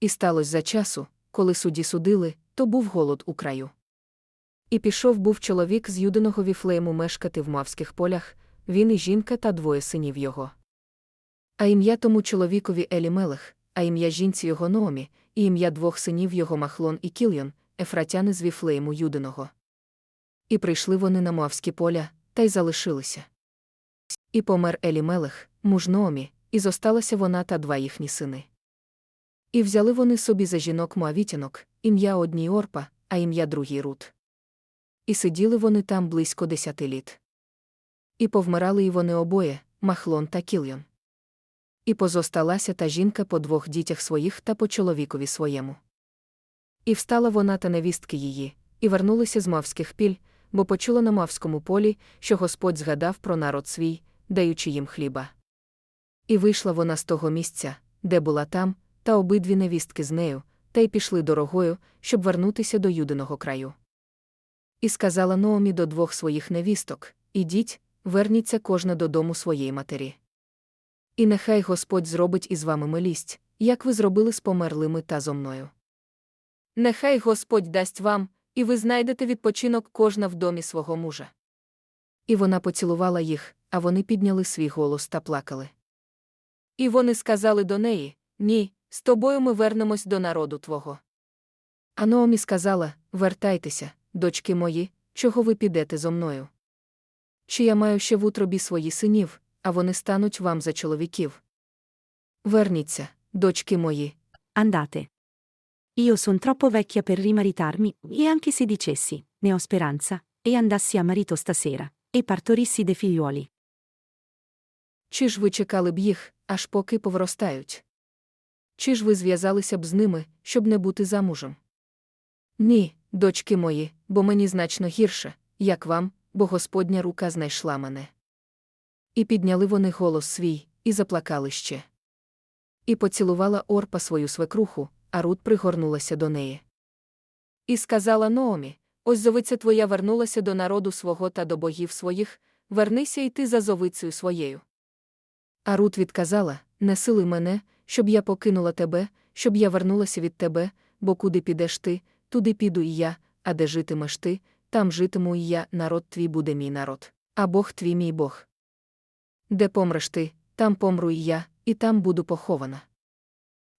І сталося за часу, коли судді судили, то був голод у краю. І пішов був чоловік з юдиного віфлеєму мешкати в мавських полях, він і жінка та двоє синів його. А ім'я тому чоловікові Елімелех, а ім'я жінці його Номі, і ім'я двох синів його Махлон і Кільйон, ефратяни з віфлеєму юдиного. І прийшли вони на мавські поля, та й залишилися. І помер Елімелех, муж Номі, і зосталася вона та два їхні сини. І взяли вони собі за жінок Моавітянок, ім'я одній Орпа, а ім'я другій Рут. І сиділи вони там близько десяти літ. І повмирали і вони обоє, Махлон та Кільйон. І позосталася та жінка по двох дітях своїх та по чоловікові своєму. І встала вона та невістки її, і вернулися з мавських піль, бо почула на мавському полі, що Господь згадав про народ свій, даючи їм хліба. І вийшла вона з того місця, де була там, та обидві невістки з нею, та й пішли дорогою, щоб вернутися до юдиного краю. І сказала Ноомі до двох своїх невісток Ідіть, верніться кожна додому своєї матері. І нехай Господь зробить із вами милість, як ви зробили з померлими та зо мною. Нехай Господь дасть вам, і ви знайдете відпочинок кожна в домі свого мужа. І вона поцілувала їх, а вони підняли свій голос та плакали. І вони сказали до неї Ні, з тобою ми вернемось до народу твого. А Ноомі сказала Вертайтеся, дочки мої, чого ви підете зо мною? Чи я маю ще в утробі свої синів, а вони стануть вам за чоловіків? Верніться, дочки мої, Andate. Io son troppo vecchia per rimaritarmi, e anche se dicessi, ne ho speranza, e andassi a marito stasera, e partorissi dei figliuoli. Чи ж ви чекали б їх, аж поки повростають? Чи ж ви зв'язалися б з ними, щоб не бути замужем? Ні, дочки мої, бо мені значно гірше, як вам, бо Господня рука знайшла мене. І підняли вони голос свій, і заплакали ще. І поцілувала Орпа свою свекруху, а Рут пригорнулася до неї. І сказала Ноомі: Ось зовиця твоя вернулася до народу свого та до богів своїх, вернися й ти за зовицею своєю. А Рут відказала: Не сили мене, щоб я покинула тебе, щоб я вернулася від тебе, бо куди підеш ти, туди піду і я, а де житимеш ти, там житиму і я, народ твій буде мій народ, а Бог твій мій Бог. Де помреш ти, там помру і я, і там буду похована.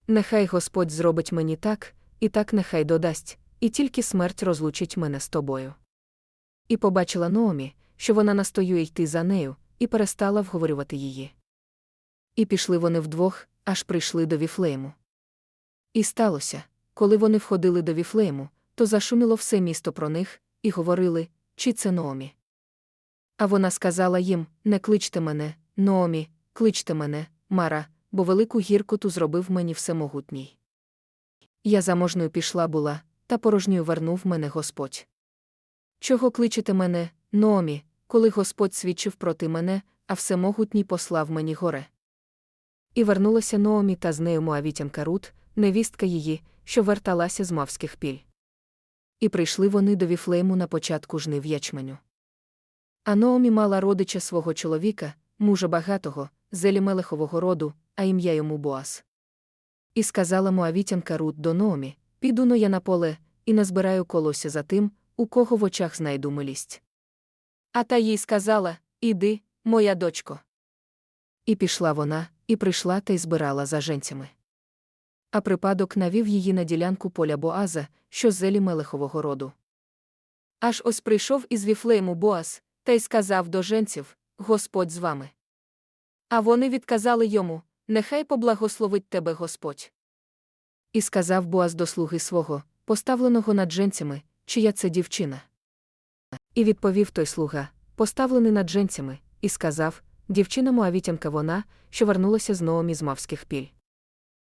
Нехай Господь зробить мені так, і так нехай додасть, і тільки смерть розлучить мене з тобою. І побачила Ноомі, що вона настоює йти за нею, і перестала вговорювати її. І пішли вони вдвох, аж прийшли до Віфлеєму. І сталося, коли вони входили до Віфлеєму, то зашуміло все місто про них, і говорили, чи це Ноомі. А вона сказала їм: Не кличте мене, Ноомі, кличте мене, Мара, бо велику гіркоту зробив мені всемогутній. Я заможною пішла була, та порожньою вернув мене Господь. Чого кличете мене, Ноомі, коли Господь свідчив проти мене, а всемогутній послав мені горе? І вернулася Ноомі та з нею Моавітянка Рут, невістка її, що верталася з мавських піль. І прийшли вони до Віфлейму на початку жнив ячменю. А Ноомі мала родича свого чоловіка, мужа багатого, з Елімелехового роду, а ім'я йому Боас. І сказала Моавітянка Рут до Ноомі, піду но я на поле, і назбираю колося за тим, у кого в очах знайду милість. А та їй сказала Іди, моя дочко. І пішла вона, і прийшла та й збирала за женцями. А припадок навів її на ділянку поля Боаза, що з Елімелехового роду. Аж ось прийшов із Віфлеєму Боаз, та й сказав до женців Господь з вами. А вони відказали йому Нехай поблагословить тебе Господь. І сказав Боаз до слуги свого, поставленого над женцями, чия це дівчина. І відповів той слуга, поставлений над женцями, і сказав Дівчина Моавітянка вона, що вернулася з Ноомі мавських піль.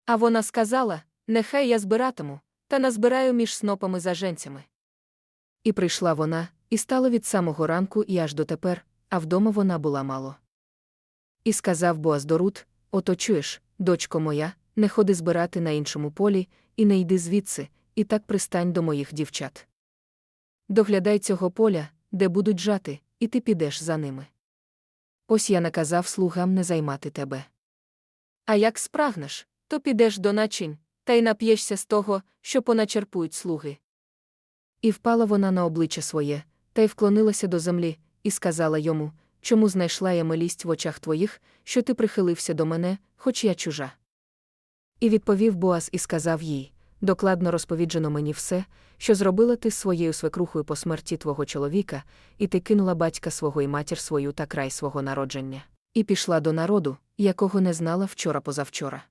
А вона сказала Нехай я збиратиму, та назбираю між снопами за женцями. І прийшла вона, і стала від самого ранку і аж дотепер, а вдома вона була мало. І сказав Боаз Ото чуєш, дочко моя, не ходи збирати на іншому полі, і не йди звідси, і так пристань до моїх дівчат. Доглядай цього поля, де будуть жати, і ти підеш за ними. Ось я наказав слугам не займати тебе. А як спрагнеш, то підеш до начинь, та й нап'єшся з того, що поначерпують слуги. І впала вона на обличчя своє, та й вклонилася до землі, і сказала йому, чому знайшла я милість в очах твоїх, що ти прихилився до мене, хоч я чужа. І відповів Боаз і сказав їй: Докладно розповіджено мені все, що зробила ти своєю свекрухою по смерті твого чоловіка, і ти кинула батька свого і матір свою та край свого народження, і пішла до народу, якого не знала вчора позавчора.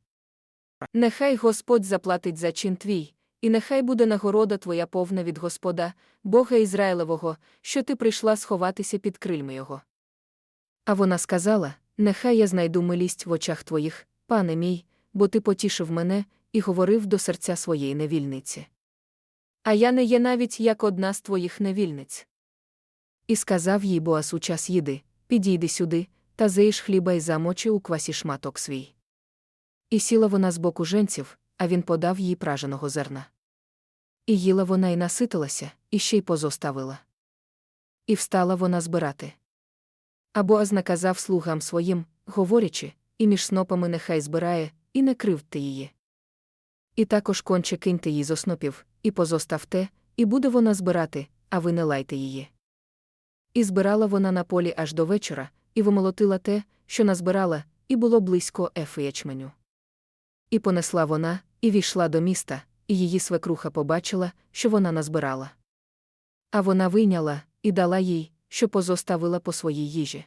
Нехай Господь заплатить за чин твій, і нехай буде нагорода твоя повна від Господа, Бога Ізраїлевого, що ти прийшла сховатися під крильми його. А вона сказала: Нехай я знайду милість в очах твоїх, пане мій, бо ти потішив мене і говорив до серця своєї невільниці. А я не є навіть як одна з твоїх невільниць. І сказав їй Боас у час їди: Підійди сюди, та заїж хліба й замочи у квасі шматок свій. І сіла вона з боку женців, а він подав їй праженого зерна. І їла вона й наситилася, і ще й позоставила. І встала вона збирати. А Боаз наказав слугам своїм, говорячи, і між снопами нехай збирає, і не кривдьте її. І також конче киньте їй з оснопів, і позоставте, і буде вона збирати, а ви не лайте її. І збирала вона на полі аж до вечора, і вимолотила те, що назбирала, і було близько ефи ячменю. І понесла вона, і війшла до міста, і її свекруха побачила, що вона назбирала. А вона вийняла і дала їй, що позоставила по своїй їжі.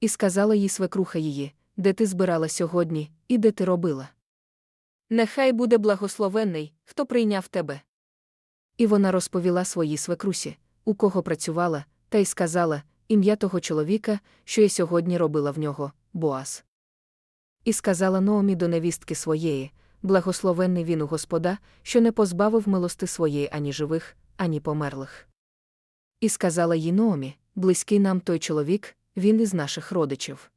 І сказала їй свекруха її, де ти збирала сьогодні, і де ти робила. Нехай буде благословенний, хто прийняв тебе. І вона розповіла своїй свекрусі, у кого працювала, та й сказала ім'я того чоловіка, що я сьогодні робила в нього, Боаз. І сказала Ноомі до невістки своєї благословенний він у Господа, що не позбавив милости своєї ані живих, ані померлих. І сказала їй Ноомі, близький нам той чоловік, він із наших родичів.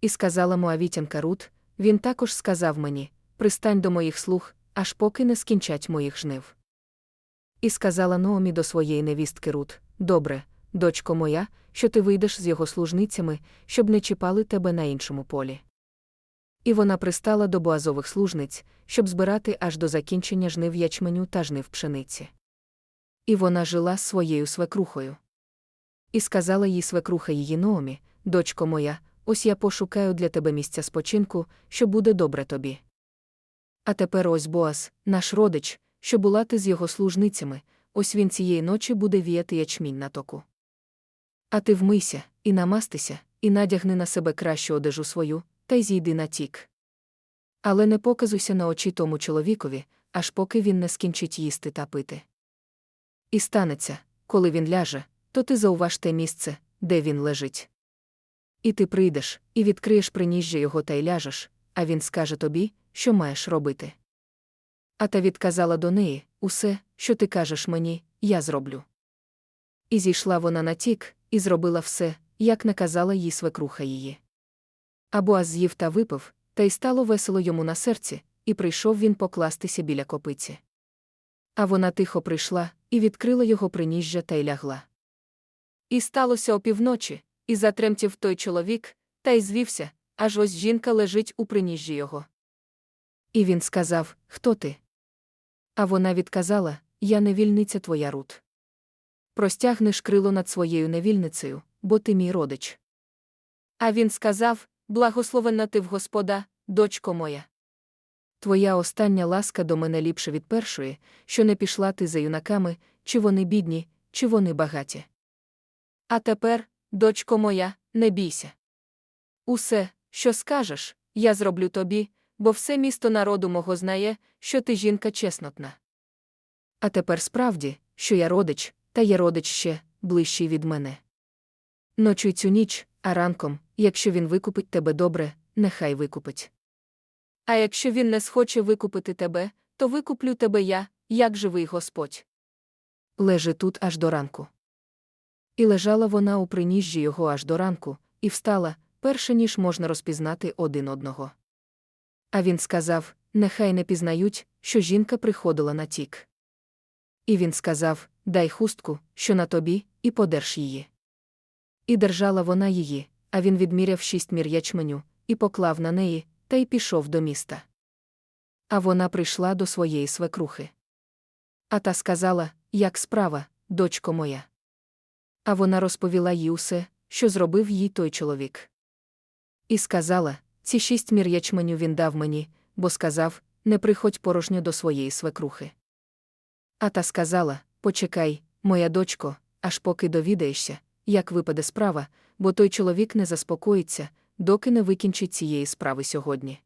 І сказала Моавітянка Рут, він також сказав мені пристань до моїх слуг, аж поки не скінчать моїх жнив. І сказала Ноомі до своєї невістки Рут Добре, дочко моя, що ти вийдеш з його служницями, щоб не чіпали тебе на іншому полі. І вона пристала до боазових служниць, щоб збирати аж до закінчення жнив ячменю та жнив пшениці. І вона жила з своєю свекрухою. І сказала їй свекруха її Ноомі, дочко моя, ось я пошукаю для тебе місця спочинку, що буде добре тобі. А тепер ось Боаз, наш родич, що була ти з його служницями, ось він цієї ночі буде віяти ячмінь на току. А ти вмийся, і намастися, і надягни на себе кращу одежу свою, та й зійди на тік. Але не показуйся на очі тому чоловікові, аж поки він не скінчить їсти та пити. І станеться, коли він ляже, то ти зауваж те місце, де він лежить. І ти прийдеш, і відкриєш приніжжя його та й ляжеш, а він скаже тобі, що маєш робити. А та відказала до неї усе, що ти кажеш мені, я зроблю. І зійшла вона на тік, і зробила все, як наказала їй свекруха її. А Боаз з'їв та випив, та й стало весело йому на серці, і прийшов він покластися біля копиці. А вона тихо прийшла і відкрила його приніжжя та й лягла. І сталося опівночі, і затремтів той чоловік, та й звівся, аж ось жінка лежить у приніжжі його. І він сказав Хто ти? А вона відказала Я невільниця твоя Рут. Простягнеш крило над своєю невільницею, бо ти мій родич. А він сказав Благословенна ти в Господа, дочко моя. Твоя остання ласка до мене ліпше від першої, що не пішла ти за юнаками, чи вони бідні, чи вони багаті. А тепер, дочко моя, не бійся. Усе, що скажеш, я зроблю тобі, бо все місто народу мого знає, що ти жінка чеснотна. А тепер справді, що я родич, та є родич ще, ближчий від мене. Ночуй цю ніч, а ранком, якщо він викупить тебе добре, нехай викупить. А якщо він не схоче викупити тебе, то викуплю тебе я, як живий Господь. Лежи тут аж до ранку. І лежала вона у приніжжі його аж до ранку, і встала, перше ніж можна розпізнати один одного. А він сказав нехай не пізнають, що жінка приходила на тік. І він сказав Дай хустку, що на тобі, і подерж її. І держала вона її, а він відміряв шість мір ячменю, і поклав на неї, та й пішов до міста. А вона прийшла до своєї свекрухи. А та сказала, як справа, дочко моя. А вона розповіла їй усе, що зробив їй той чоловік. І сказала: ці шість мір ячменю він дав мені, бо сказав: не приходь порожньо до своєї свекрухи. А та сказала: Почекай, моя дочко, аж поки довідаєшся, як випаде справа, бо той чоловік не заспокоїться, доки не викінчить цієї справи сьогодні.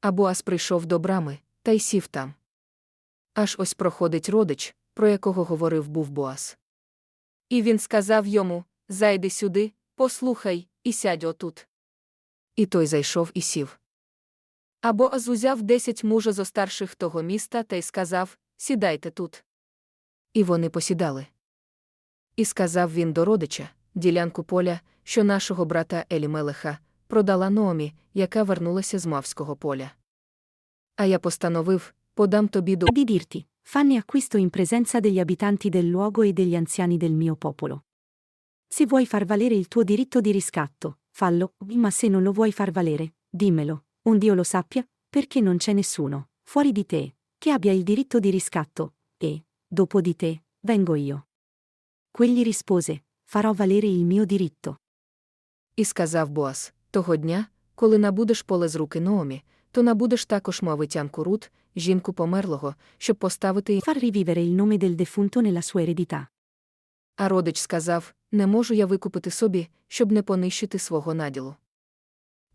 А Боас прийшов до брами, та й сів там. Аж ось проходить родич, про якого говорив був Боас. І він сказав йому: Зайди сюди, послухай, і сядь отут. І той зайшов і сів. А Боаз узяв десять мужа зо старших того міста та й сказав: Сідайте тут. І вони посідали. І сказав він до родича, ділянку поля, що нашого брата Елімелеха, продала Номі, яка вернулася з мавського поля. А я постановив, подам тобі до di dirti, fanne acquisto in presenza degli abitanti del luogo e degli anziani del mio popolo. Se vuoi far valere il tuo diritto di fallo, ma se non lo vuoi far valere, dimmelo, un Dio lo sappia, perché non c'è nessuno, fuori di te, che abbia il diritto di riscatto, e, dopo di te, vengo io. Quegli rispose, farò valere il mio diritto. І сказав Боас: того дня, коли набудеш поле з руки Наомі, то набудеш також мовитянку Рут, жінку померлого, щоб поставити її. Far rivivere il nome del defunto nella sua eredità. А родич сказав: Не можу я викупити собі, щоб не понищити свого наділу.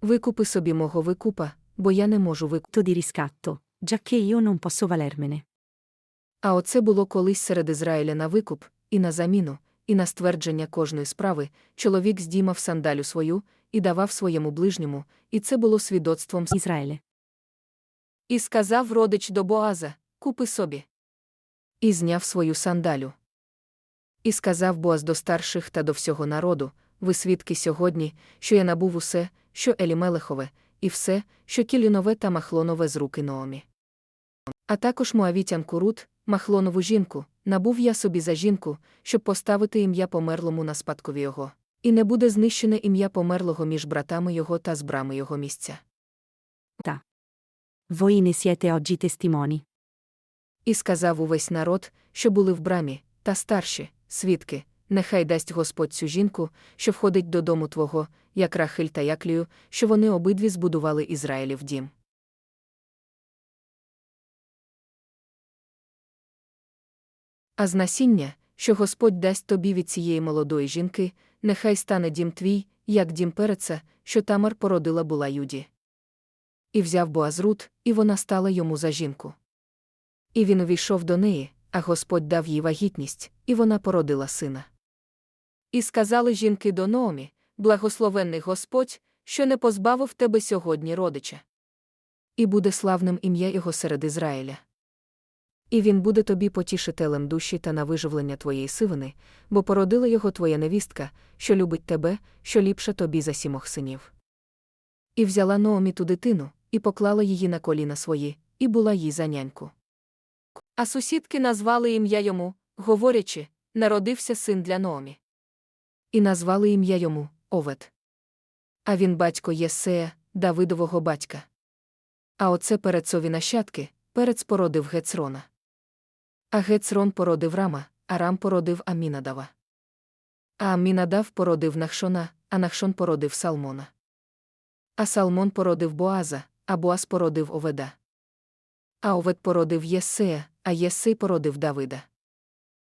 Викупи собі мого викупа, бо я не можу викупити. di riscatto, giacché io non posso valermene. А оце було колись серед Ізраїля на викуп, і на заміну, і на ствердження кожної справи, чоловік здіймав сандалю свою і давав своєму ближньому, і це було свідоцтвом. Israele. І сказав родич до Боаза: Купи собі. І зняв свою сандалю. І сказав Боаз до старших та до всього народу: Ви свідки сьогодні, що я набув усе, що Елімелехове, і все, що кілінове та махлонове з руки Наомі. А також Моавітянку Рут, махлонову жінку, набув я собі за жінку, щоб поставити ім'я померлому на спадкові його, і не буде знищене ім'я померлого між братами його та з брами його місця. Voi ne siete oggi testimoni. І сказав увесь народ, що були в брамі, та старші, свідки, нехай дасть Господь цю жінку, що входить додому твого, як Рахиль та Яклію, що вони обидві збудували Ізраїлів дім. А з насіння, що Господь дасть тобі від цієї молодої жінки, нехай стане дім твій, як дім переца, що Тамар породила була Юді. І взяв Боаз Рут, і вона стала йому за жінку. І він увійшов до неї, а Господь дав їй вагітність, і вона породила сина. І сказали жінки до Наомі, благословенний Господь, що не позбавив тебе сьогодні родича. І буде славним ім'я його серед Ізраїля. І він буде тобі потішителем душі та на виживлення твоєї сивини, бо породила його твоя невістка, що любить тебе, що ліпша тобі за сімох синів. І взяла Наомі ту дитину, і поклала її на коліна свої, і була їй за няньку. А сусідки назвали ім'я йому, говорячи, народився син для Наомі. І назвали ім'я йому Овет. А він батько Єсея, Давидового батька. А оце перецові нащадки, перец породив Гецрона. А Гецрон породив Рама, а Рам породив Амінадава. А Амінадав породив Нахшона, а Нахшон породив Салмона. А Салмон породив Боаза, а Боаз породив Оведа. А Овед породив Єсея, а Єси породив Давида.